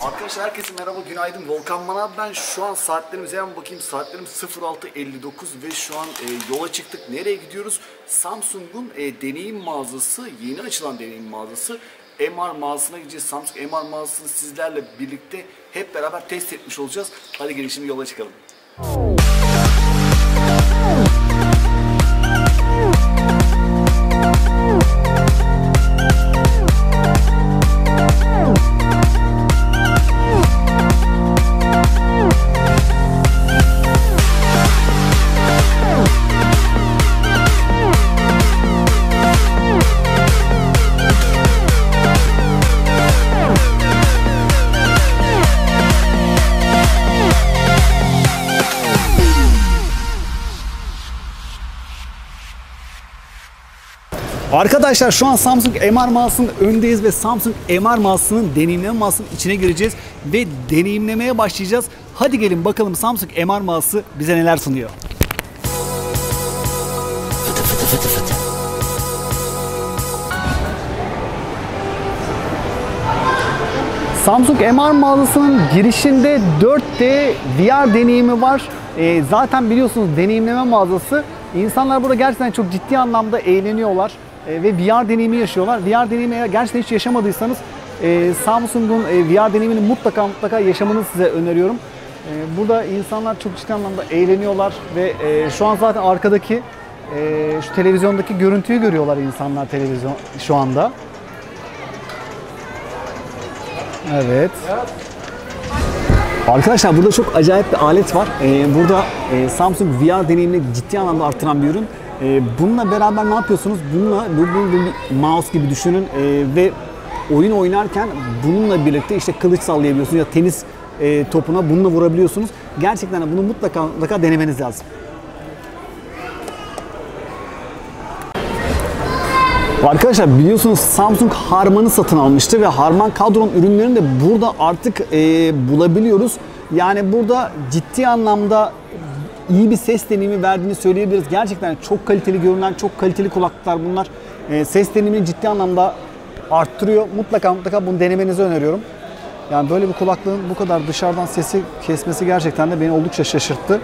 Arkadaşlar herkese merhaba, günaydın. Volkan Manav ben. Şu an saatlerimize hemen bakayım. Saatlerim 06.59 ve şu an e, yola çıktık. Nereye gidiyoruz? Samsung'un e, deneyim mağazası, yeni açılan deneyim mağazası. MR mağazasına gideceğiz. Samsung MR mağazasını sizlerle birlikte hep beraber test etmiş olacağız. Hadi gelin şimdi yola çıkalım. Arkadaşlar şu an Samsung MR mağazasının önündeyiz ve Samsung MR mağazasının deneyimleme mağazasının içine gireceğiz ve deneyimlemeye başlayacağız. Hadi gelin bakalım Samsung MR mağazası bize neler sunuyor. Samsung MR mağazasının girişinde 4D VR deneyimi var. Ee, zaten biliyorsunuz deneyimleme mağazası. İnsanlar burada gerçekten çok ciddi anlamda eğleniyorlar e, ve VR deneyimi yaşıyorlar. VR deneyimi eğer gerçekten hiç yaşamadıysanız e, Samsung'un e, VR deneyimini mutlaka mutlaka yaşamanızı size öneriyorum. Burada insanlar çok ciddi anlamda eğleniyorlar ve şu an zaten arkadaki şu televizyondaki görüntüyü görüyorlar insanlar televizyon şu anda. Evet. Arkadaşlar burada çok acayip bir alet var. Ee, burada e, Samsung VR deneyimini ciddi anlamda artıran bir ürün. Ee, bununla beraber ne yapıyorsunuz? Bununla bu, bir mouse gibi düşünün ee, ve oyun oynarken bununla birlikte işte kılıç sallayabiliyorsunuz ya tenis e, topuna bununla vurabiliyorsunuz. Gerçekten bunu mutlaka mutlaka denemeniz lazım. Arkadaşlar biliyorsunuz Samsung Harman'ı satın almıştı ve Harman kadron ürünlerini de burada artık e, bulabiliyoruz. Yani burada ciddi anlamda iyi bir ses deneyimi verdiğini söyleyebiliriz. Gerçekten çok kaliteli görünen, çok kaliteli kulaklıklar bunlar. E, ses deneyimini ciddi anlamda arttırıyor. Mutlaka mutlaka bunu denemenizi öneriyorum. Yani böyle bir kulaklığın bu kadar dışarıdan sesi kesmesi gerçekten de beni oldukça şaşırttı.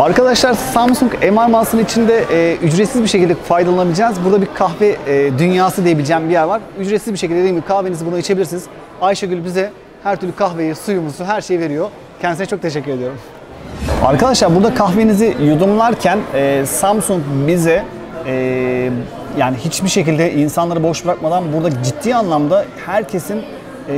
Arkadaşlar Samsung MR mağazasının içinde e, ücretsiz bir şekilde faydalanabileceğiniz burada bir kahve e, dünyası diyebileceğim bir yer var. Ücretsiz bir şekilde dediğim gibi kahvenizi bunu içebilirsiniz. Ayşegül bize her türlü kahveyi, suyumuzu, her şeyi veriyor. Kendisine çok teşekkür ediyorum. Arkadaşlar burada kahvenizi yudumlarken e, Samsung bize e, yani hiçbir şekilde insanları boş bırakmadan burada ciddi anlamda herkesin e,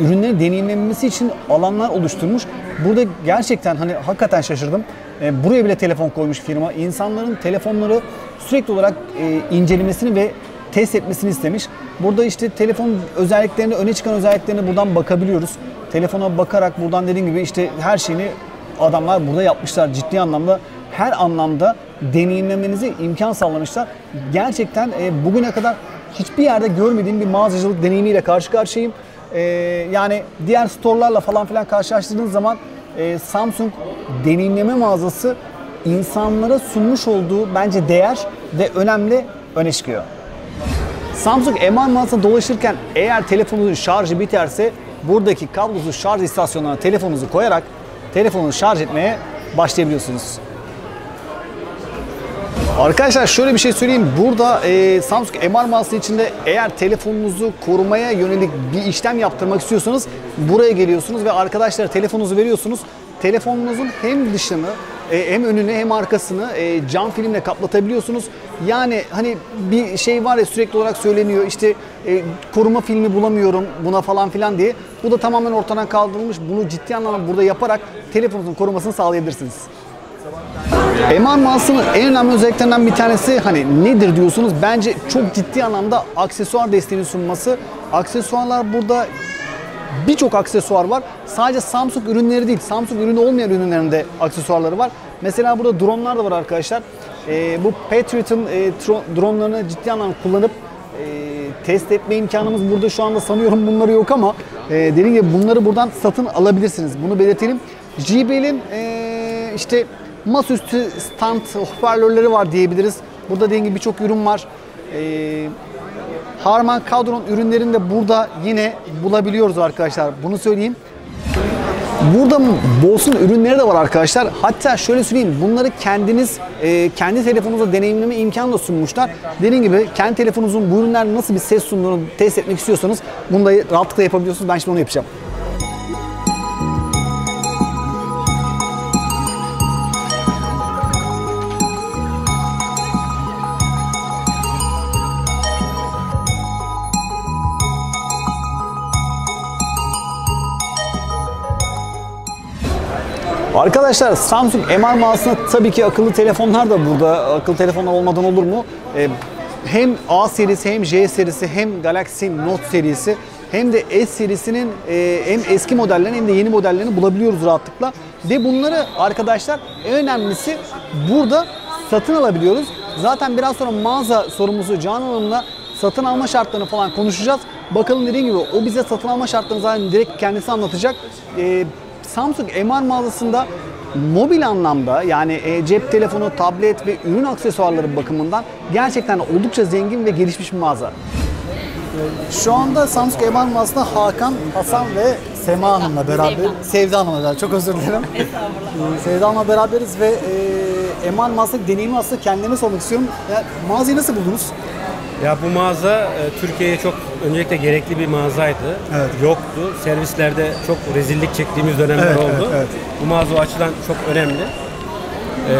ürünleri deneyimlemesi için alanlar oluşturmuş. Burada gerçekten hani hakikaten şaşırdım. E, buraya bile telefon koymuş firma. İnsanların telefonları sürekli olarak e, incelemesini ve test etmesini istemiş. Burada işte telefon özelliklerini, öne çıkan özelliklerini buradan bakabiliyoruz. Telefona bakarak buradan dediğim gibi işte her şeyini adamlar burada yapmışlar. Ciddi anlamda her anlamda deneyimlemenizi imkan sağlamışlar. Gerçekten e, bugüne kadar hiçbir yerde görmediğim bir mağazacılık deneyimiyle karşı karşıyayım. E, yani diğer storelarla falan filan karşılaştırdığınız zaman e, Samsung deneyimleme mağazası insanlara sunmuş olduğu bence değer ve önemli öne çıkıyor. Samsung MR mağazasında dolaşırken eğer telefonunuzun şarjı biterse buradaki kablosuz şarj istasyonuna telefonunuzu koyarak telefonunuzu şarj etmeye başlayabiliyorsunuz. Arkadaşlar şöyle bir şey söyleyeyim. Burada e, Samsung MR mağazası içinde eğer telefonunuzu korumaya yönelik bir işlem yaptırmak istiyorsanız buraya geliyorsunuz ve arkadaşlar telefonunuzu veriyorsunuz. Telefonunuzun hem dışını e, hem önünü hem arkasını e, cam filmle kaplatabiliyorsunuz. Yani hani bir şey var ya sürekli olarak söyleniyor işte e, koruma filmi bulamıyorum buna falan filan diye. Bu da tamamen ortadan kaldırılmış. Bunu ciddi anlamda burada yaparak telefonunuzun korumasını sağlayabilirsiniz. MR mağazasının en önemli özelliklerinden bir tanesi hani nedir diyorsunuz? Bence çok ciddi anlamda aksesuar desteğini sunması. Aksesuarlar burada birçok aksesuar var. Sadece Samsung ürünleri değil, Samsung ürünü olmayan ürünlerinde aksesuarları var. Mesela burada dronlar da var arkadaşlar. Ee, bu Patriot'ın e, dronlarını ciddi anlamda kullanıp e, test etme imkanımız burada şu anda sanıyorum bunları yok ama e, dediğim gibi bunları buradan satın alabilirsiniz. Bunu belirtelim. JBL'in e, işte masaüstü stand hoparlörleri var diyebiliriz. Burada dediğim gibi birçok ürün var. E, Harman Kardon ürünlerini de burada yine bulabiliyoruz arkadaşlar. Bunu söyleyeyim. Burada Bose'un ürünleri de var arkadaşlar. Hatta şöyle söyleyeyim bunları kendiniz e, kendi telefonunuzda deneyimleme imkanı da sunmuşlar. Dediğim gibi kendi telefonunuzun bu ürünler nasıl bir ses sunduğunu test etmek istiyorsanız bunu da rahatlıkla yapabiliyorsunuz. Ben şimdi onu yapacağım. Arkadaşlar Samsung MR mağazasında tabii ki akıllı telefonlar da burada. Akıllı telefonlar olmadan olur mu? Ee, hem A serisi hem J serisi hem Galaxy Note serisi hem de S serisinin e, hem eski modellerini hem de yeni modellerini bulabiliyoruz rahatlıkla. Ve bunları arkadaşlar en önemlisi burada satın alabiliyoruz. Zaten biraz sonra mağaza sorumlusu Canan Hanım'la satın alma şartlarını falan konuşacağız. Bakalım dediğim gibi o bize satın alma şartlarını zaten direkt kendisi anlatacak. Ee, Samsung MR mağazasında mobil anlamda yani e, cep telefonu, tablet ve ürün aksesuarları bakımından gerçekten oldukça zengin ve gelişmiş bir mağaza. Şu anda Samsung MR mağazasında Hakan, Hasan ve Sema Hanım'la beraber, Sevda. Sevda Hanım'la beraber, çok özür dilerim. Ee, Sevda Hanım'la beraberiz ve e, MR mağazasındaki deneyimi aslında kendime sormak istiyorum. Ya, mağazayı nasıl buldunuz? Ya bu mağaza e, Türkiye'ye çok öncelikle gerekli bir mağazaydı. Evet. Yoktu. Servislerde çok rezillik çektiğimiz dönemler Evet, oldu. evet, evet. Bu mağaza o açıdan çok önemli. Ee,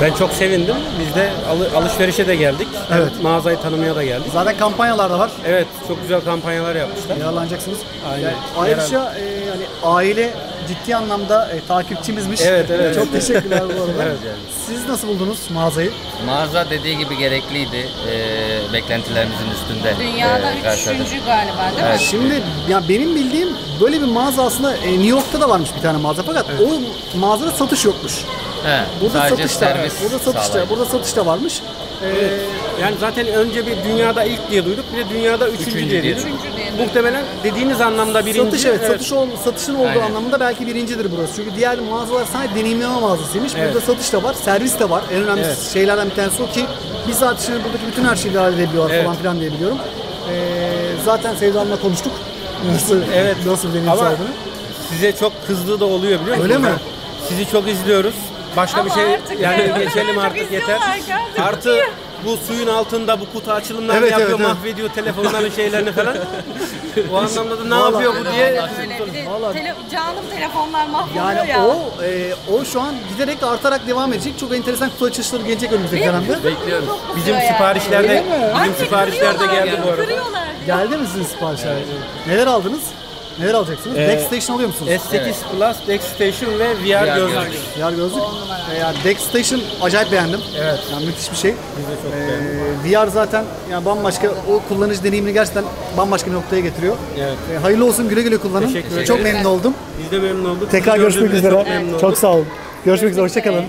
ben çok sevindim. Biz de alı- alışverişe de geldik. Evet. Mağazayı tanımaya da geldik. Zaten kampanyalar da var. Evet, çok güzel kampanyalar yapmışlar. Yararlanacaksınız. Aynen. Yani ayrıca e, yani aile ciddi anlamda e, takipçimizmiş. Evet, evet, Çok evet. teşekkürler bu arada. Evet, yani. Siz nasıl buldunuz mağazayı? Mağaza dediği gibi gerekliydi. Ee, beklentilerimizin üstünde. Dünyada ee, karşıladık. üçüncü galiba değil mi? Evet. Şimdi ya benim bildiğim böyle bir mağaza aslında e, New York'ta da varmış bir tane mağaza fakat o mağazada satış yokmuş. He, Burada satış da, servis burada satış da, burada satış da varmış. Ee, Yani zaten önce bir dünyada ilk diye duyduk, bir de dünyada üçüncü, Üçüncü diye duyduk. Muhtemelen dediğiniz anlamda birinci. satış evet, satış ol, satışın olduğu Aynen. anlamında belki birincidir burası. Çünkü diğer mağazalar sadece deneyimleme mağazasıymış. Burada Evet. satış da var, servis de var. En önemli Evet. şeylerden bir tanesi o ki bizzat içinde buradaki bütün her şeyi halledebiliyorlar Evet. falan filan diye biliyorum. Ee, zaten Sevda Hanım'la konuştuk. Nasıl, Evet. nasıl deneyim Ama sağladığını. size çok kızdığı da oluyor biliyor musunuz? Öyle mi? Sizi çok izliyoruz. Başka Ama bir şey artık yani evet. geçelim artık yeter. Artı bu suyun altında bu kutu açılımlarını Evet, yapıyor, evet, evet. mahvediyor telefonların şeylerini falan. o anlamda da ne Vallahi- yapıyor bu diye Öyle bir de Vallahi- tele, canım telefonlar mahvoluyor Yani ya. o e, o şu an giderek artarak devam edecek. Çok enteresan kutu açılışları gelecek önümüzdeki dönemde. Bekliyoruz. Çok bizim yani. siparişlerde bizim Anne, siparişler de kırıyorlar geldi bu arada. Geldi mi sizin siparişler? Neler aldınız? Neler alacaksınız? Ee, Dex Station alıyor musunuz? S8 Plus, Dex Station ve VR, VR gözlük. gözlük. VR gözlük. Ee, yani Dex Station acayip beğendim. Evet. Yani müthiş bir şey. Biz de çok Ee. VR zaten yani bambaşka o kullanıcı deneyimini gerçekten bambaşka bir noktaya getiriyor. Evet. Ee, hayırlı olsun güle güle kullanın. Teşekkür Çok ederiz. memnun oldum. Biz de memnun olduk. Tekrar görüşmek üzere. Çok. Çok sağ olun. Görüşmek üzere. Hoşçakalın.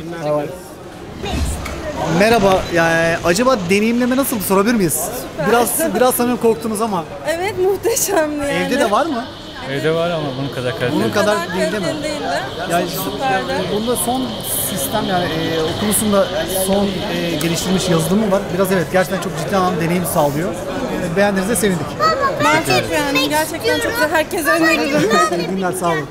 Merhaba. Yani acaba deneyimleme nasıl sorabilir miyiz? Biraz biraz sanıyorum korktunuz ama Evet muhteşemdi yani. evde de var mı? Evde var ama bunun kadar kaliteli. Bunun kadar değil değil mi? değildi. Yani Süperdi. bunda son sistem yani e, Oculus'un da son e, geliştirilmiş yazılımı var. Biraz evet gerçekten çok ciddi anlamda deneyim sağlıyor. E, beğendiğinizde sevindik. Ben çok beğendim. Gerçekten çok güzel. Herkese öneririm. İyi günler sağ olun.